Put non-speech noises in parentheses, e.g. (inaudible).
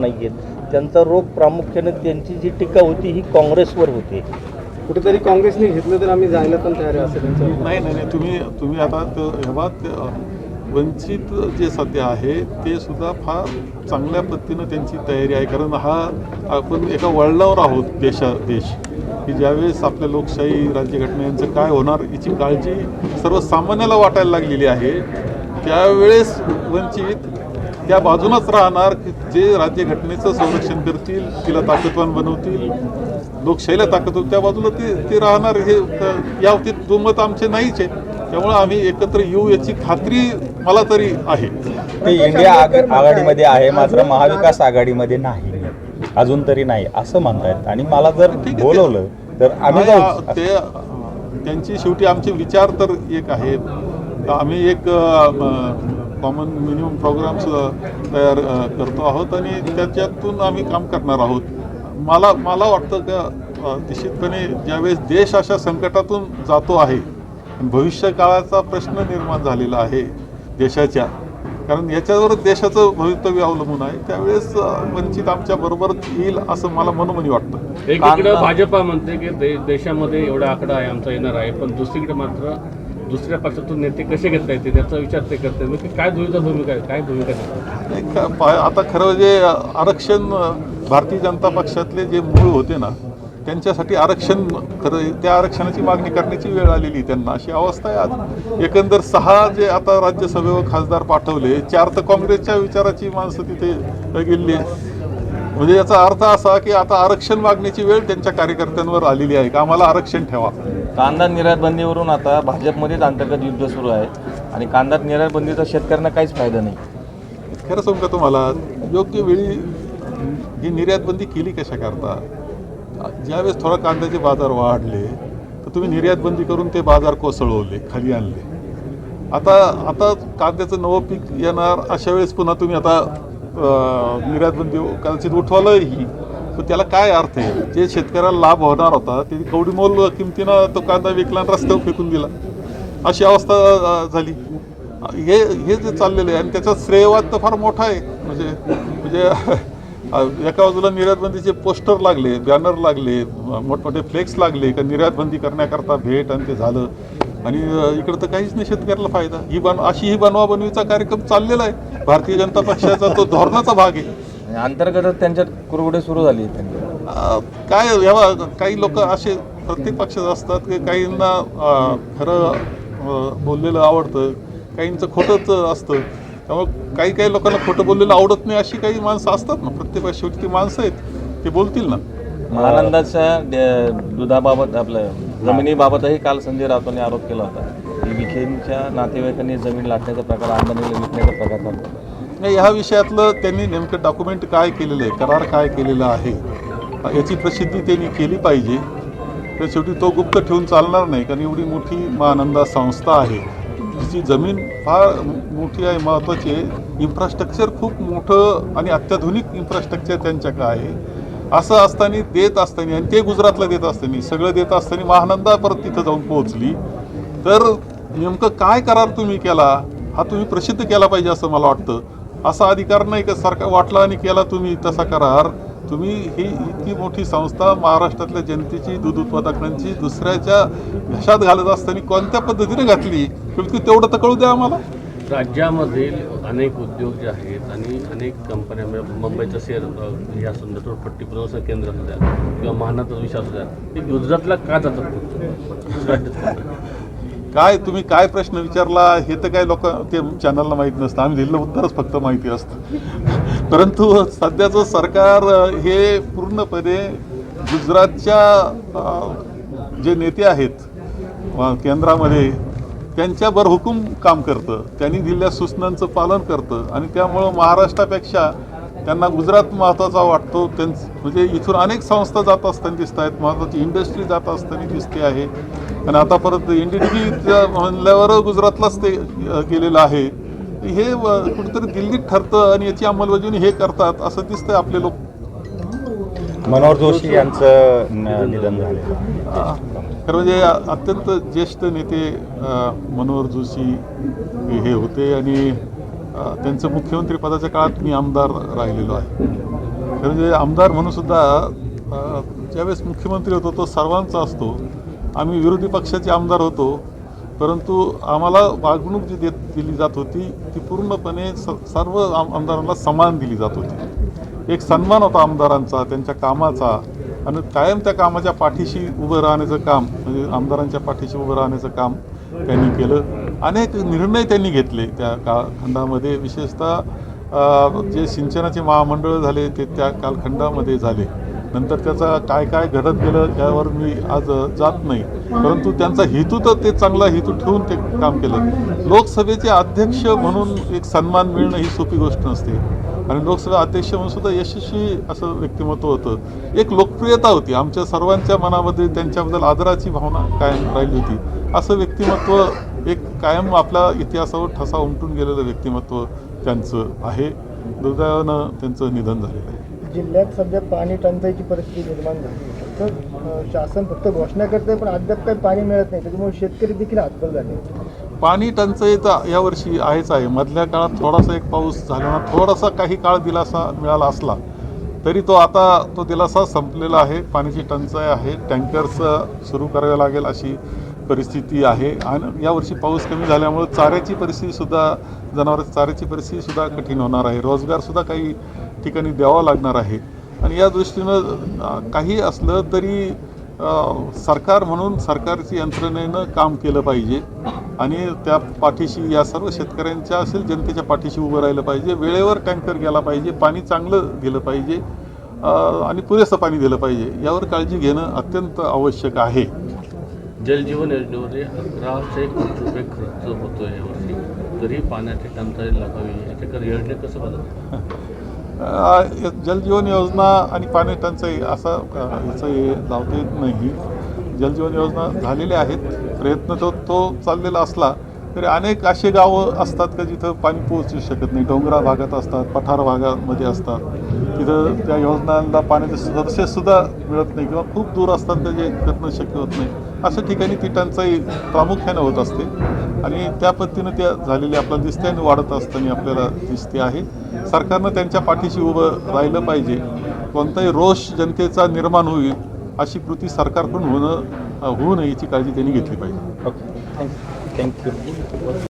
नाही आहेत त्यांचा रोग प्रामुख्याने त्यांची जी टीका होती ही काँग्रेसवर होती. कुठेतरी काँग्रेसने घेतलं तर आम्ही जायला पण तयार आहे असं त्यांचं नाही नाही नाही. तुम्ही तुम्ही आता त- वंचित जे सध्या आहे ते सुद्धा फार चांगल्या पद्धतीनं त्यांची तयारी आहे. कारण हा आपण एका वळणावर आहोत देशा देश. की ज्यावेळेस आपल्या लोकशाही राज्यघटना यांचं काय होणार याची काळजी सर्वसामान्याला वाटायला लागलेली आहे. त्यावेळेस वंचित त्या बाजूनच राहणार की जे राज्यघटनेचं संरक्षण करतील तिला ताकदवान बनवतील लोकशाहीला ताकद त्या बाजूला ते ते राहणार हे या बाबतीत दुमत आमचे नाहीच आहे. त्यामुळे आम्ही एकत्र येऊ याची खात्री मला तरी आहे. ते इंडिया आघा- आघाडीमध्ये आहे मात्र महाविकास आघाडीमध्ये नाही. अजून तरी नाही असं म्हणतायत. आणि मला जर बोलवलं तर आम्ही ते त्यांची शेवटी आमचे विचार तर एक आहेत. आम्ही एक कॉमन मिनिमम प्रोग्राम्स तयार अ, करतो आहोत आणि त्याच्यातून आम्ही काम करणार आहोत. मला मला वाटतं का निश्चितपणे ज्यावेळेस देश अशा संकटातून जातो आहे भविष्य काळाचा प्रश्न निर्माण झालेला आहे देशाच्या कारण याच्यावर देशाचं भवितव्य अवलंबून आहे त्यावेळेस वंचित आमच्या बरोबर येईल असं मला मनोमनी वाटतं. एकीकडे भाजपा म्हणते की देशामध्ये एवढा आकडा आहे आमचा येणार आहे पण दुसरीकडे मात्र दुसऱ्या पक्षातून नेते कसे घेता येते त्याचा विचार ते करते मग काय दुविधा भूमिका आहे? काय भूमिका नाही, आता खरं जे आरक्षण भारतीय जनता पक्षातले जे मूळ होते ना त्यांच्यासाठी आरक्षण खरं त्या आरक्षणाची मागणी करण्याची वेळ आलेली त्यांना. अशी अवस्था आहे आज. एकंदर सहा जे आता राज्यसभेवर खासदार पाठवले चार तर काँग्रेसच्या विचाराची माणसं तिथे गेली म्हणजे याचा अर्थ असा की आता आरक्षण मागण्याची वेळ त्यांच्या कार्यकर्त्यांवर आलेली आहे. का आम्हाला आरक्षण ठेवा? कांदा निर्यात बंदीवरून आता भाजपमध्येच अंतर्गत युद्ध सुरू आहे आणि कांदा निर्यात बंदीचा शेतकऱ्यांना काहीच फायदा नाही. खरं सांगू का तुम्हाला? योग्य वेळी ही निर्यात बंदी केली कशा करता? ज्यावेळेस थोडा कांद्याचे बाजार वाढले तर तुम्ही निर्यात बंदी करून ते बाजार कोसळवले खाली आणले. आता आता कांद्याचं नवं पीक येणार अशा वेळेस पुन्हा तुम्ही आता निर्यातबंदी कदाचित उठवालंही. तर त्याला काय अर्थ आहे? जे शेतकऱ्याला लाभ होणार होता ते कवडी मोल किमतीनं तो कांदा विकला आणि रस्त्यावर फेकून दिला. अशी अवस्था झाली. हे हे जे चाललेलं आहे आणि त्याचा श्रेयवाद तर फार मोठा आहे. म्हणजे म्हणजे एका बाजूला निर्यातबंदीचे पोस्टर लागले बॅनर लागले मोठमोठे फ्लेक्स लागले का निर्यातबंदी करण्याकरता भेट आणि ते झालं. आणि इकडं तर काहीच नाही शेतकऱ्याला फायदा. ही बन अशी ही बनवा बनवीचा कार्यक्रम चाललेला आहे. भारतीय जनता पक्षाचा तो धोरणाचा भाग आहे. आणि अंतर्गतच त्यांच्यात कुरगुडे सुरू झाली अं, काय यावा काही लोक असे प्रत्येक पक्षात असतात की काहींना अं, खरं अं, बोललेलं आवडतं काहींचं खोटंच असतं. त्यामुळे काही काही लोकांना खोटं बोललेलं आवडत नाही अशी काही माणसं असतात ना. प्रत्येक शेवटी ती माणसं आहेत ते बोलतील ना. महानंदाच्या ड- दुधाबाबत आपलं जमिनीबाबतही काल संजय राऊतांनी आरोप केला होता. की विखेंच्या नातेवाईकांनी जमीन लाटण्याचा प्रकार अंबानीला विकण्याचा प्रकार चालतो नाही ह्या विषयातलं त्यांनी नेमकं डॉक्युमेंट काय केलेलं आहे करार काय केलेला आहे याची प्रसिद्धी त्यांनी केली पाहिजे. तर शेवटी तो गुप्त ठेवून चालणार नाही कारण एवढी मोठी महानंदा संस्था आहे. तिची जमीन फार मोठी आहे महत्त्वाची आहे. इन्फ्रास्ट्रक्चर खूप मोठं आणि अत्याधुनिक इन्फ्रास्ट्रक्चर त्यांच्याकडे आहे. असं असताना देत असताना आणि ते गुजरातला देत असताना सगळं देत असताना महानंदा परत तिथं जाऊन पोहोचली. तर नेमकं काय करार तुम्ही केला? हा तुम्ही प्रसिद्ध केला पाहिजे असं मला वाटतं. असा अधिकार नाही का? सरकार वाटला आणि केला तुम्ही तसा करार. तुम्ही ही इतकी मोठी संस्था महाराष्ट्रातल्या जनतेची दूध उत्पादकांची दुसऱ्याच्या घशात घालत असताना कोणत्या पद्धतीने घातली? तेवढं तर कळू द्या आम्हाला. राज्यामधील अनेक उद्योग जे आहेत आणि अनेक कंपन्या म्हणजे मुंबईचं शेअर या संदर्भात पट्टी प्रदर्शन केंद्र असू द्या किंवा महानाचा विषय असू द्या ते गुजरातला का जातात दुसऱ्या (laughs) काय तुम्ही काय प्रश्न विचारला हे तर काय लोक ते चॅनलला माहीत नसतं. आम्ही दिलेलं उत्तरच फक्त माहिती असतं. (laughs) परंतु सध्याचं सरकार हे पूर्णपणे गुजरातच्या जे नेते आहेत केंद्रामध्ये त्यांच्यावर हुकूम काम करतं. त्यांनी दिलेल्या सूचनांचं पालन करतं. आणि त्यामुळं महाराष्ट्रापेक्षा त्यांना गुजरात महत्त्वाचा वाटतो. त्यांच म्हणजे इथून अनेक संस्था जात असताना दिसत आहेत. महत्त्वाची इंडस्ट्री जात असताना दिसते आहे. आणि आता परत एन डी टी म्हणल्यावर गुजरातलाच ते गेलेलं आहे. हे कुठेतरी दिल्लीत ठरतं आणि याची अंमलबजावणी हे करतात असं दिसतंय आपले लोक. मनोहर जोशी यांचं निधन. अ, खरं म्हणजे अत्यंत ज्येष्ठ नेते मनोहर जोशी हे होते आणि त्यांचं मुख्यमंत्रीपदाच्या काळात मी आमदार राहिलेलो आहे. म्हणजे आमदार म्हणून सुद्धा ज्यावेळेस मुख्यमंत्री होतो तो सर्वांचा असतो. आम्ही विरोधी पक्षाचे आमदार होतो. परंतु आम्हाला वागणूक जी देत दिली जात होती ती पूर्णपणे स सर्व आम आमदारांना समान दिली जात होती. एक सन्मान होता आमदारांचा त्यांच्या कामाचा. आणि कायम त्या कामाच्या पाठीशी उभं राहण्याचं काम म्हणजे आमदारांच्या पाठीशी उभं राहण्याचं काम त्यांनी केलं. अनेक निर्णय त्यांनी घेतले त्या कालखंडामध्ये. विशेषतः जे सिंचनाचे महामंडळ झाले ते त्या कालखंडामध्ये झाले. नंतर त्याचा काय काय घडत गेलं यावर मी आज जात नाही. परंतु त्यांचा हेतू तर ते चांगला हेतू ठेवून ते काम केलं. लोकसभेचे अध्यक्ष म्हणून एक सन्मान मिळणं ही सोपी गोष्ट नसते. आणि लोकसभा अध्यक्ष म्हणून सुद्धा यशस्वी असं व्यक्तिमत्व होतं. एक लोकप्रियता होती. आमच्या सर्वांच्या मनामध्ये त्यांच्याबद्दल आदराची भावना कायम राहिली होती. असं व्यक्तिमत्व एक कायम आपल्या इतिहासावर ठसा उमटून गेलेलं व्यक्तिमत्व त्यांचं आहे. दुर्दैवानं त्यांचं निधन झालेलं आहे. जिल्ह्यात सध्या पाणी टंचाईची परिस्थिती निर्माण झाली. तर शासन फक्त घोषणा करते पण अद्याप काही पाणी मिळत नाही. त्याच्यामुळे शेतकरी देखील हातबल झाले. पाणी टंचाईचा यावर्षी आहेच आहे. मधल्या काळात थोडासा एक पाऊस झाल्यानं थोडासा काही काळ दिलासा मिळाला असला तरी तो आता तो दिलासा संपलेला आहे. पाण्याची टंचाई आहे. टँकर्स सुरू करावे लागेल अशी परिस्थिती आहे. आणि यावर्षी पाऊस कमी झाल्यामुळं चाऱ्याची परिस्थितीसुद्धा जनावरांची चाऱ्याची परिस्थितीसुद्धा कठीण होणार आहे. रोजगारसुद्धा काही ठिकाणी द्यावा लागणार आहे. आणि या दृष्टीनं काही असलं तरी सरकार म्हणून सरकारची यंत्रणेनं काम केलं पाहिजे. आणि त्या पाठीशी या सर्व शेतकऱ्यांच्या असेल जनतेच्या पाठीशी उभं राहिलं पाहिजे. वेळेवर टँकर गेला पाहिजे पाणी चांगलं गेलं पाहिजे आणि पुरेसं पाणी दिलं पाहिजे. यावर काळजी घेणं अत्यंत आवश्यक आहे. जलजीवन योजनेमध्ये अकराशे कोटी रुपये खर्च होतो यावर्षी. तरी पाण्याची टंचाई लागावी. याच्याकडे योजने कसं बदल (laughs) जलजीवन योजना आणि पाणी टंचाई असा याचं हे लावता येत नाही. जलजीवन योजना झालेल्या आहेत. प्रयत्न तो तो चाललेला असला तरी अनेक असे गावं असतात का जिथं पाणी पोहोचू शकत नाही. डोंगराळ भागात असतात पठार भागामध्ये असतात. तिथं त्या योजनांना पाण्याचे सदस्यसुद्धा मिळत नाही किंवा खूप दूर असतात त्याचे करणं शक्य होत नाही. अशा ठिकाणी ती टंचाई प्रामुख्याने होत असते. आणि त्या पद्धतीनं त्या झालेली आपल्याला दिसते आणि वाढत असताना आपल्याला दिसते आहे. सरकारनं त्यांच्या पाठीशी उभं राहिलं पाहिजे. कोणताही रोष जनतेचा निर्माण होईल अशी कृती सरकारकडून होणं होऊ नये याची काळजी त्यांनी घेतली पाहिजे. Okay thank you thank you